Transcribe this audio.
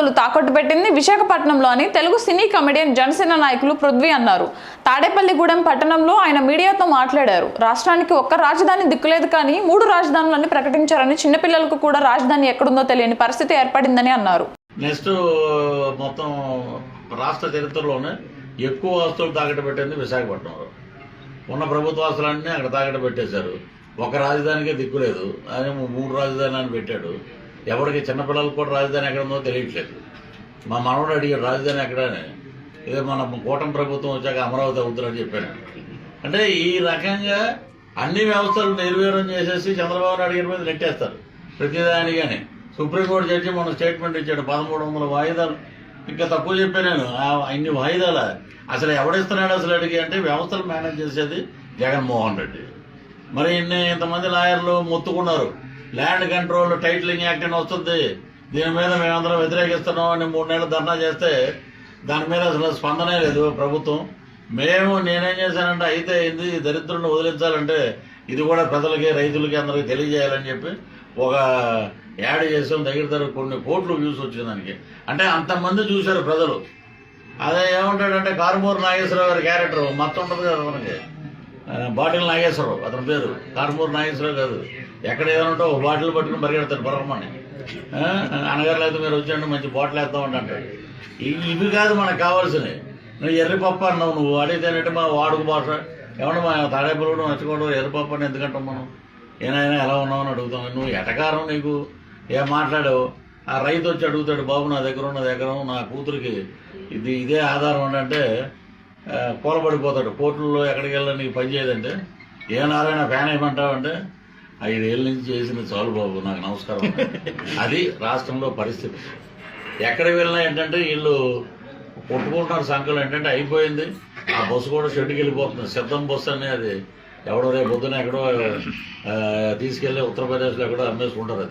ఆస్తులు తాకట్టు పెట్టింది విశాఖపట్నంలోని తెలుగు సినీ కమెడియన్ జనసేన నాయకులు పృథ్వీ అన్నారు. తాడేపల్లిగూడెం పట్టణంలో ఆయన మీడియాతో మాట్లాడారు. రాష్ట్రానికి ఒక్క రాజధాని దిక్కులేదు కానీ మూడు రాజధానులని ప్రకటించారని చిన్నపిల్లలకు కూడా రాజధాని ఎక్కడుందో తెలియని పరిస్థితి ఏర్పడిందని అన్నారు. నెక్స్ట్ మొత్తం రాష్ట్ర చరిత్రలోనే ఎక్కువ ఆస్తులు తాకట్టు పెట్టింది విశాఖపట్నంలో. ఉన్న ప్రభుత్వ ఆస్తులన్నీ అక్కడ తాకట్టు పెట్టేశారు. ఒక రాజధానికే దిక్కులేదు. ఆయన మూడు రాజధాని అని పెట్టాడు. ఎవరికి చిన్నపిల్లలకు కూడా రాజధాని ఎక్కడ ఉందో తెలియట్లేదు. మా మనవడు అడిగాడు రాజధాని ఎక్కడని ఇదే మన కూటమి ప్రభుత్వం వచ్చాక అమరావతి అవుతుందని చెప్పాను. అంటే ఈ రకంగా అన్ని వ్యవస్థలు నిర్వీర్యం చేసేసి చంద్రబాబు నాయుడు గారి మీద నెట్టేస్తారు ప్రతిదానిగానే. సుప్రీంకోర్టు జడ్జి మన స్టేట్మెంట్ ఇచ్చాడు పదమూడు వందల వాయిదాలు. ఇంకా తక్కువ చెప్పాను నేను. ఆ ఇన్ని వాయిదాల అసలు ఎవడిస్తున్నాడు అసలు అడిగి అంటే వ్యవస్థలు మేనేజ్ చేసేది జగన్మోహన్ రెడ్డి. మరి ఇన్ని ఇంతమంది లాయర్లు మొత్తుకున్నారు. ల్యాండ్ కంట్రోల్ టైటిలింగ్ యాక్ట్ అని వస్తుంది. దీని మీద మేమందరం వ్యతిరేకిస్తున్నాం అని మూడు నెలలు ధర్నా చేస్తే దాని మీద అసలు స్పందనే లేదు ప్రభుత్వం. మేము నేనేం చేశానంటే అయితే ఇది దరిద్రులను వదిలించాలంటే ఇది కూడా ప్రజలకి రైతులకి అందరికి తెలియజేయాలని చెప్పి ఒక యాడ్ చేసాం. దగ్గర దగ్గర కొన్ని కోట్లు వ్యూస్ వచ్చింది దానికి. అంటే అంతమంది చూశారు ప్రజలు. అదే ఏమంటాడంటే కారుమూరు నాగేశ్వరరావు గారి క్యారెక్టర్ మొత్తం ఉంటుంది కదా మనకి. బాటిల్ నాగేశ్వరరావు అతని పేరు. కారుమూరు నాగేశ్వరరావు కాదు. ఎక్కడ ఏదైనా ఉంటే ఒక బాటిల్ పట్టుకుని పరిగెడతాడు పరమని అనగారు అయితే మీరు వచ్చాడు మంచి బాటిల్ వేస్తామంటే అంటాడు. ఇవి కాదు మనకు కావాల్సినవి. నువ్వు ఎర్రిపప్పు అన్నావు నువ్వు అడిగితేనంటే మా వాడుక భాష. ఏమన్నా మా తాడేపల్లి నచ్చుకోవడం ఎర్రిపప్పు అని ఎందుకంటాం మనం? ఏనాయనా ఎలా ఉన్నావు అని అడుగుతాం. నువ్వు ఎటకారం నీకు? ఏం మాట్లాడావు? ఆ రైతు వచ్చి అడుగుతాడు బాబు నా దగ్గర ఉన్న దగ్గర నా కూతురికి ఇది ఇదే ఆధారం అంటే కూలబడిపోతాడు. కోర్టుల్లో ఎక్కడికి వెళ్ళా నీకు పని చేయదంటే ఏ నారాయణ ఫ్యాన్ వేయమంటావు అంటే ఐదేళ్ళ నుంచి చేసిన చాలు బాబు నాకు నమస్కారం. అది రాష్ట్రంలో పరిస్థితి. ఎక్కడికి వెళ్ళినా ఏంటంటే వీళ్ళు కొట్టుకుంటున్నారు సంఖ్యలు. ఏంటంటే అయిపోయింది. ఆ బస్సు కూడా షెడ్కి వెళ్ళిపోతుంది. సిద్ధం బస్సు అనే అది ఎవడో రేపు పొద్దున ఎక్కడో తీసుకెళ్ళి ఉత్తరప్రదేశ్లో ఎక్కడో అమ్మేసుకుంటారు అది.